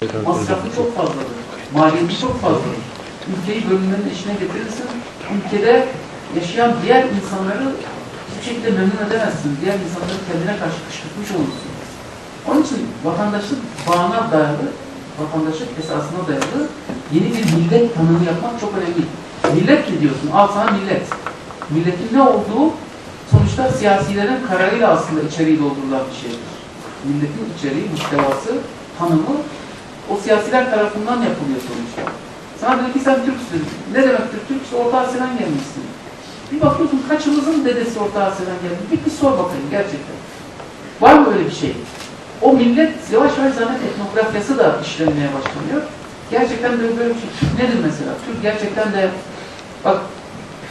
Masrafı çok fazladır. Maliyeti çok fazladır. Ülkeyi bölünmenin içine getirirsin. Ülkede yaşayan diğer insanları hiçbir şekilde memnun edemezsin. Diğer insanları kendine karşı kışkırtmış olursun. Onun için vatandaşlık bağına dayalı, vatandaşlık esasına dayalı yeni bir millet tanımı yapmak çok önemli. Millet mi diyorsun? Al sana millet. Milletin ne olduğu sonuçta siyasilerin kararıyla aslında içeriği doldurulan bir şeydir. Milletin içeriği, muhtevası, tanımı o siyasiler tarafından yapılıyor sonuçta. Sana dedi ki sen Türksün. Ne demektir Türk? İşte Orta Asya'dan gelmişsin. Bir bakıyorsun kaçımızın dedesi Orta Asya'dan geldi. Bir, bir sor bakayım gerçekten. Var mı öyle bir şey? O millet yavaş yavaş zaten etnografyası da işlenmeye başlanıyor. Gerçekten de böyle bir şey. Türk nedir mesela? Türk gerçekten de bak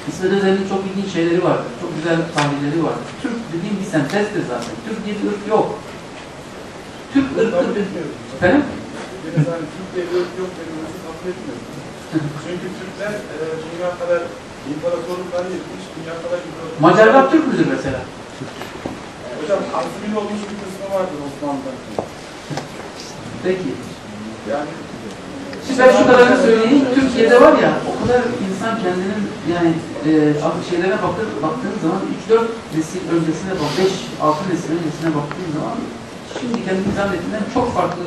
İsmet Özel'in çok ilginç şeyleri vardır. Çok güzel tahlilleri vardır. Türk dediğim bir sentezdir zaten. Türk diye bir ırk yok. Türk ırkı... Efendim? Biraz hani Türk ırk yok denilmesi kabul etmiyorum. Çünkü Türkler e, dünya kadar imparatorluklar yetmiş, dünya kadar imparatorluklar... Macarlar Türk müdür mesela? Hocam asimile olmuş bir kısmı vardır Osmanlı'da. Peki. Yani Şimdi ben şu kadarını söyleyeyim. Türkiye'de var ya o kadar insan kendinin yani e, şeylerine bakır, baktığın zaman 3-4 nesil öncesine bak, 5-6 nesil öncesine baktığın zaman şimdi kendini zannettiğinden çok farklı